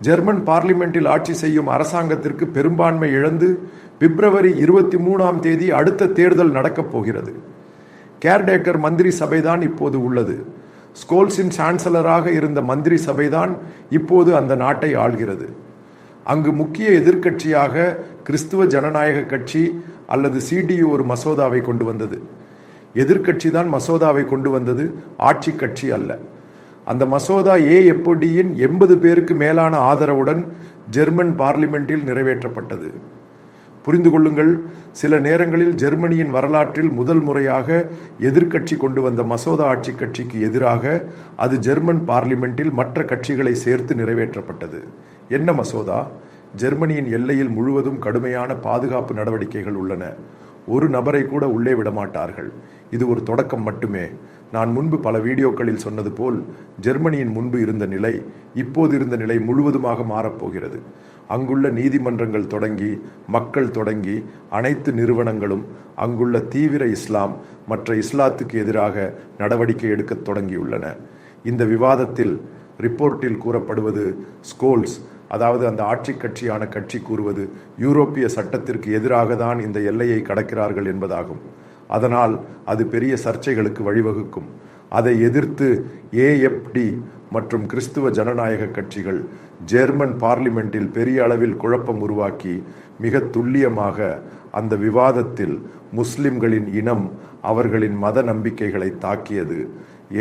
German பார்லிமெண்டில் ஆட்சி செய்யும் அரசாங்கத்திற்கு பெரும்பான்மை இழந்து பிப்ரவரி இருபத்தி மூணாம் தேதி அடுத்த தேர்தல் நடக்கப் போகிறது. கேர்டேக்கர் மந்திரி சபைதான் இப்போது உள்ளது. ஸ்கோல்ஸின் சான்சலராக இருந்த மந்திரி சபைதான் இப்போது அந்த நாட்டை ஆள்கிறது. அங்கு முக்கிய எதிர்க்கட்சியாக கிறிஸ்துவ ஜனநாயக கட்சி அல்லது சிடியு ஒரு மசோதாவை கொண்டு வந்தது. எதிர்க்கட்சி தான் மசோதாவை கொண்டு வந்தது ஆட்சி கட்சி அல்ல. அந்த மசோதா ஏ எண்பது பேருக்கு மேலான ஆதரவுடன் ஜெர்மன் பார்லிமெண்டில் நிறைவேற்றப்பட்டது. புரிந்து கொள்ளுங்கள் சில நேரங்களில் ஜெர்மனியின் வரலாற்றில் முதல் முறையாக எதிர்க்கட்சி கொண்டு வந்த மசோதா ஆட்சி கட்சிக்கு எதிராக அது ஜெர்மன் பார்லிமெண்டில் மற்ற கட்சிகளை சேர்த்து நிறைவேற்றப்பட்டது. என்ன மசோதா? ஜெர்மனியின் எல்லையில் முழுவதும் கடுமையான பாதுகாப்பு நடவடிக்கைகள் உள்ளன. ஒரு நபரை கூட உள்ளே விடமாட்டார்கள். இது ஒரு தொடக்கம் மட்டுமே. நான் முன்பு பல வீடியோக்களில் சொன்னது போல் ஜெர்மனியின் முன்பு இருந்த நிலை இப்போது இருந்த நிலை முழுவதுமாக மாறப்போகிறது. அங்குள்ள நீதிமன்றங்கள் தொடங்கி மக்கள் தொடங்கி அனைத்து நிறுவனங்களும் அங்குள்ள தீவிர இஸ்லாம் மற்ற இஸ்லாத்துக்கு எதிராக நடவடிக்கை எடுக்கத் தொடங்கியுள்ளன. இந்த விவாதத்தில் ரிப்போர்ட்டில் கூறப்படுவது ஸ்கோல்ஸ் அதாவது அந்த ஆட்சி கட்சியான கட்சி கூறுவது யூரோப்பிய சட்டத்திற்கு எதிராக தான் இந்த எல்லையை கடக்கிறார்கள் என்பதாகும். அதனால் அது பெரிய சர்ச்சைகளுக்கு வழிவகுக்கும். அதை எதிர்த்து ஏஎப்டி மற்றும் கிறிஸ்துவ ஜனநாயக கட்சிகள் ஜெர்மன் பார்லிமெண்டில் பெரிய அளவில் குழப்பம் உருவாக்கி மிக துல்லியமாக அந்த விவாதத்தில் முஸ்லிம்களின் இனம் அவர்களின் மத நம்பிக்கைகளை தாக்கியது.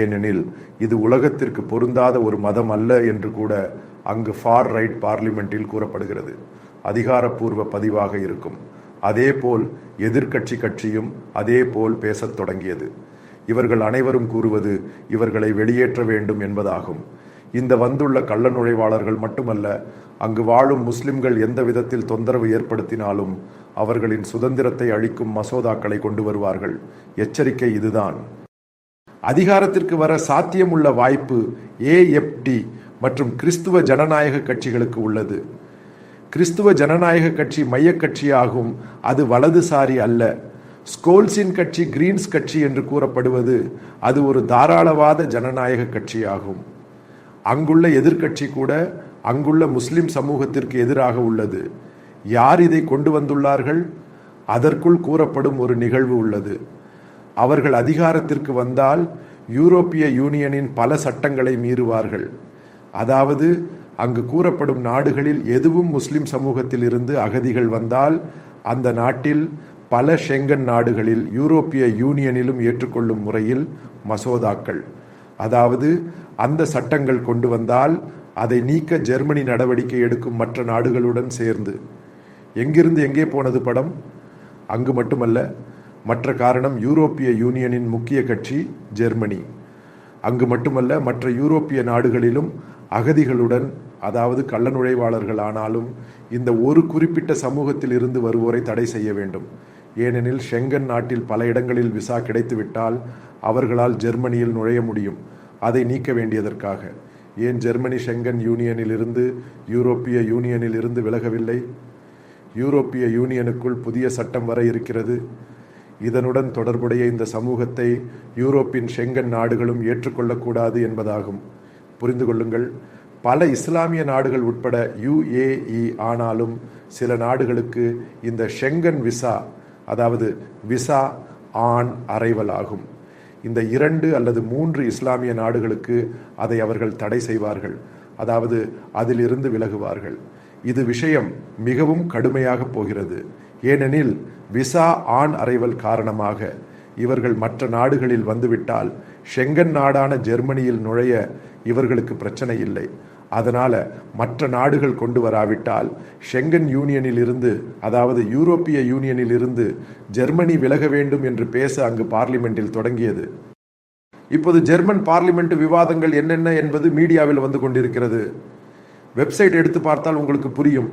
ஏனெனில் இது உலகத்திற்கு பொருந்தாத ஒரு மதம் அல்ல என்று கூட அங்கு ஃபார் ரைட் பார்லிமெண்டில் கூறப்படுகிறது. அதிகாரப்பூர்வ பதிவாக இருக்கும். அதேபோல் எதிர்க்கட்சி கட்சியும் அதேபோல் பேசத் தொடங்கியது. இவர்கள் அனைவரும் கூறுவது இவர்களை வெளியேற்ற வேண்டும் என்பதாகும். இந்த வந்துள்ள கள்ள நுழைவாளர்கள் மட்டுமல்ல அங்கு வாழும் முஸ்லிம்கள் எந்த விதத்தில் தொந்தரவு ஏற்படுத்தினாலும் அவர்களின் சுதந்திரத்தை அளிக்கும் மசோதாக்களை கொண்டு வருவார்கள். எச்சரிக்கை இதுதான். அதிகாரத்திற்கு வர சாத்தியமுள்ள வாய்ப்பு ஏஎஃப்டி மற்றும் கிறிஸ்துவ ஜனநாயக கட்சிகளுக்கு உள்ளது. கிறிஸ்துவ ஜனநாயக கட்சி மையக் கட்சியாகும். அது வலதுசாரி அல்ல. ஸ்கோல்ஸின் கட்சி கிரீன்ஸ் கட்சி என்று கூறப்படுவது அது ஒரு தாராளவாத ஜனநாயக கட்சியாகும். அங்குள்ள எதிர்க்கட்சி கூட அங்குள்ள முஸ்லிம் சமூகத்திற்கு எதிராக உள்ளது. யார் இதை கொண்டு வந்துள்ளார்கள்? அதற்குள் கூறப்படும் ஒரு நிகழ்வு உள்ளது. அவர்கள் அதிகாரத்திற்கு வந்தால் யூரோப்பிய யூனியனின் பல சட்டங்களை மீறுவார்கள். அதாவது அங்கு கூறப்படும் நாடுகளில் எதுவும் முஸ்லிம் சமூகத்தில் இருந்து அகதிகள் வந்தால் அந்த நாட்டில் பல ஷெங்கன் நாடுகளில் யூரோப்பிய யூனியனிலும் ஏற்றுக்கொள்ளும் முறையில் மசோதாக்கள். அதாவது அந்த சட்டங்கள் கொண்டு வந்தால் அதை நீக்க ஜெர்மனி நடவடிக்கை எடுக்கும் மற்ற நாடுகளுடன் சேர்ந்து. எங்கிருந்து எங்கே போனது படம்? அங்கு மட்டுமல்ல மற்ற காரணம் யூரோப்பிய யூனியனின் முக்கிய கட்சி ஜெர்மனி. அங்கு மட்டுமல்ல மற்ற யூரோப்பிய நாடுகளிலும் அகதிகளுடன் அதாவது கள்ள நுழைவாளர்கள் ஆனாலும் இந்த ஒரு குறிப்பிட்ட சமூகத்தில் இருந்து வருவோரை தடை செய்ய வேண்டும். ஏனெனில் ஷெங்கன் நாட்டில் பல இடங்களில் விசா கிடைத்துவிட்டால் அவர்களால் ஜெர்மனியில் நுழைய முடியும். அதை நீக்க வேண்டியதற்காக. ஏன் ஜெர்மனி ஷெங்கன் யூனியனில் இருந்து யூரோப்பிய யூனியனில் இருந்து விலகவில்லை? யூரோப்பிய யூனியனுக்குள் புதிய சட்டம் வர இருக்கிறது. இதனுடன் தொடர்புடைய இந்த சமூகத்தை யூரோப்பின் ஷெங்கன் நாடுகளும் ஏற்றுக்கொள்ளக்கூடாது என்பதாகும். புரிந்து கொள்ளுங்கள். பல இஸ்லாமிய நாடுகள் உட்பட யுஏஇ ஆனாலும் சில நாடுகளுக்கு இந்த ஷெங்கன் விசா அதாவது விசா ஆண் அரைவல் ஆகும். இந்த இரண்டு அல்லது மூன்று இஸ்லாமிய நாடுகளுக்கு அதை அவர்கள் தடை செய்வார்கள். அதாவது அதிலிருந்து விலகுவார்கள். இது விஷயம் மிகவும் கடுமையாக போகிறது. ஏனெனில் விசா ஆண் அரைவல் காரணமாக இவர்கள் மற்ற நாடுகளில் வந்துவிட்டால் ஷெங்கன் நாடான ஜெர்மனியில் நுழைய இவர்களுக்கு பிரச்சனை இல்லை. அதனால் மற்ற நாடுகள் கொண்டு வராவிட்டால் ஷெங்கன் யூனியனில் இருந்து அதாவது யூரோப்பிய யூனியனில் இருந்து ஜெர்மனி விலக வேண்டும் என்று பேச அங்கு பார்லிமெண்டில் தொடங்கியது. இப்போது ஜெர்மன் பார்லிமெண்ட் விவாதங்கள் என்னென்ன என்பது மீடியாவில் வந்து கொண்டிருக்கிறது. வெப்சைட் எடுத்து பார்த்தால் உங்களுக்கு புரியும்.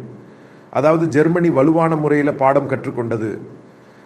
அதாவது ஜெர்மனி வலுவான முறையில் பாடம் கற்றுக்கொண்டது.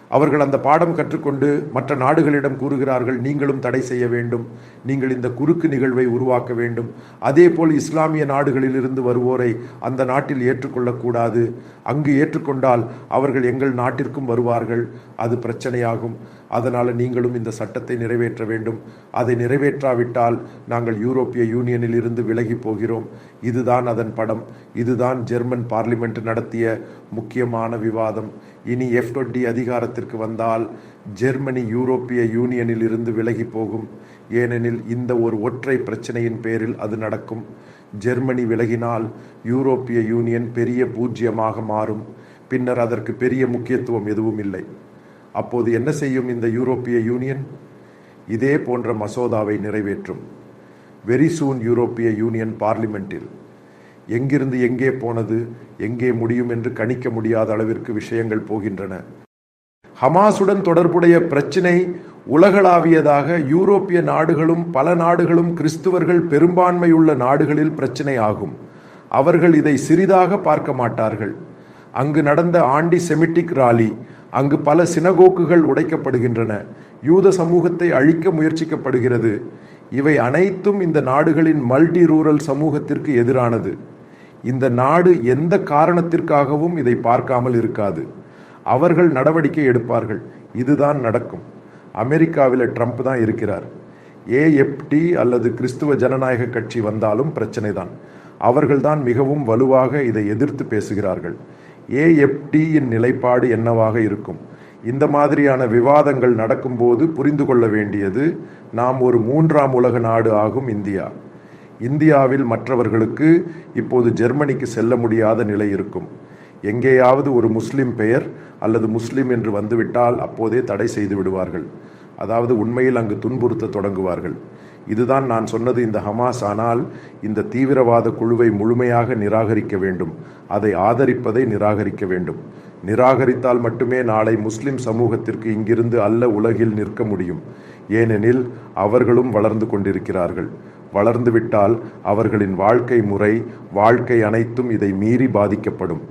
அவர்கள் அந்த பாடம் கற்றுக்கொண்டு மற்ற நாடுகளிடம் கூறுகிறார்கள் நீங்களும் தடை செய்ய வேண்டும். நீங்கள் இந்த குறுக்கு நிகழ்வை உருவாக்க வேண்டும். அதேபோல் இஸ்லாமிய நாடுகளிலிருந்து வருவோரை அந்த நாட்டில் ஏற்றுக்கொள்ளக்கூடாது. அங்கு ஏற்றுக்கொண்டால் அவர்கள் எங்கள் நாட்டிற்கும் வருவார்கள். அது பிரச்சனையாகும். அதனால் நீங்களும் இந்த சட்டத்தை நிறைவேற்ற வேண்டும். அதை நிறைவேற்றாவிட்டால் நாங்கள் யூரோப்பிய யூனியனில் இருந்து விலகி போகிறோம். இதுதான் அதன் படம். இதுதான் ஜெர்மன் பார்லிமெண்ட் நடத்திய முக்கியமான விவாதம். இனி எஃப் டுவெண்டி அதிகாரத்திற்கு வந்தால் ஜெர்மனி யூரோப்பிய யூனியனில் இருந்து விலகி போகும். ஏனெனில் இந்த ஒரு ஒற்றை பிரச்சனையின் பேரில் அது நடக்கும். ஜெர்மனி விலகினால் யூரோப்பிய யூனியன் பெரிய பூஜ்யமாக மாறும். பின்னர் அதற்கு பெரிய முக்கியத்துவம் எதுவும் இல்லை. அப்போது என்ன செய்யும் இந்த யூரோப்பிய யூனியன்? இதே போன்ற மசோதாவை நிறைவேற்றும். வெரி சூன் யூரோப்பிய யூனியன் பார்லிமெண்டில் எங்கிருந்து எங்கே போனது எங்கே முடியும் என்று கணிக்க முடியாத அளவிற்கு விஷயங்கள் போகின்றன. ஹமாசுடன் தொடர்புடைய பிரச்சினை உலகளாவியதாக யூரோப்பிய நாடுகளும் பல நாடுகளும் கிறிஸ்துவர்கள் பெரும்பான்மையுள்ள நாடுகளில் பிரச்சினை ஆகும். அவர்கள் இதை சிறிதாக பார்க்க மாட்டார்கள். அங்கு நடந்த ஆண்டி செமிட்டிக் ராலி அங்கு பல சினகோக்குகள் உடைக்கப்படுகின்றன. யூத சமூகத்தை அழிக்க முயற்சிக்கப்படுகிறது. இவை அனைத்தும் இந்த நாடுகளின் மல்டி ரூரல் சமூகத்திற்கு எதிரானது. இந்த நாடு எந்த காரணத்திற்காகவும் இதை பார்க்காமல் இருக்காது. அவர்கள் நடவடிக்கை எடுப்பார்கள். இதுதான் நடக்கும். அமெரிக்காவில் ட்ரம்ப் தான் இருக்கிறார். ஏஎப்டி அல்லது கிறிஸ்துவ ஜனநாயக கட்சி வந்தாலும் பிரச்சனை தான் அவர்கள்தான் மிகவும் வலுவாக இதை எதிர்த்து பேசுகிறார்கள். ஏஎஃப்டியின் நிலைப்பாடு என்னவாக இருக்கும்? இந்த மாதிரியான விவாதங்கள் நடக்கும்போது புரிந்து கொள்ள வேண்டியது நாம் ஒரு மூன்றாம் உலக நாடு ஆகும் இந்தியா. இந்தியாவில் மற்றவர்களுக்கு இப்போது ஜெர்மனிக்கு செல்ல முடியாத நிலை இருக்கும். எங்கேயாவது ஒரு முஸ்லிம் பெயர் அல்லது முஸ்லிம் என்று வந்துவிட்டால் அப்போதே தடை செய்து விடுவார்கள். அதாவது உண்மையில் அங்கு துன்புறுத்த தொடங்குவார்கள். இதுதான் நான் சொன்னது இந்த ஹமாஸ் ஆனால் இந்த தீவிரவாத குழுவை முழுமையாக நிராகரிக்க வேண்டும். அதை ஆதரிப்பதை நிராகரிக்க வேண்டும். நிராகரித்தால் மட்டுமே நாளை முஸ்லிம் சமூகத்திற்கு இங்கிருந்து அல்ல உலகில் நிற்க முடியும். ஏனெனில் அவர்களும் வளர்ந்து கொண்டிருக்கிறார்கள். வளர்ந்துவிட்டால் அவர்களின் வாழ்க்கை முறை வாழ்க்கை அனைத்தும் இதை மீறி பாதிக்கப்படும்.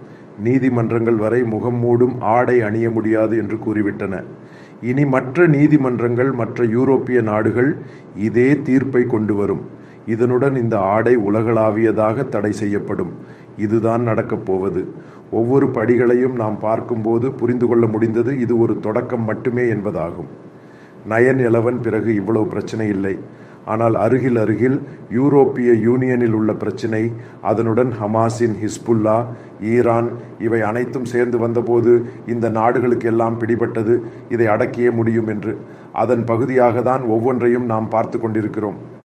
நீதிமன்றங்கள் வரை முகம் மூடும் ஆடை அணிய முடியாது என்று கூறிவிட்டன. இனி மற்ற நீதிமன்றங்கள் மற்ற யூரோப்பிய நாடுகள் இதே தீர்ப்பை கொண்டு வரும். இதனுடன் இந்த ஆடை உலகளாவியதாக தடை செய்யப்படும். இதுதான் நடக்கப் போவது. ஒவ்வொரு படிகளையும் நாம் பார்க்கும்போது புரிந்து கொள்ள முடிந்தது இது ஒரு தொடக்கம் மட்டுமே என்பதாகும். நயன் எலவன் பிறகு இவ்வளவு பிரச்சனை இல்லை. ஆனால் அருகில் அருகில் யூரோப்பிய யூனியனில் உள்ள பிரச்சினை அதனுடன் ஹமாஸின் ஹிஸ்புல்லா ஈரான் இவை அனைத்தும் சேர்ந்து வந்தபோது இந்த நாடுகளுக்கு எல்லாம் பிடிபட்டது இதை அடக்கியே முடியும் என்று. அதன் பகுதியாக தான் ஒவ்வொன்றையும் நாம் பார்த்து கொண்டிருக்கிறோம்.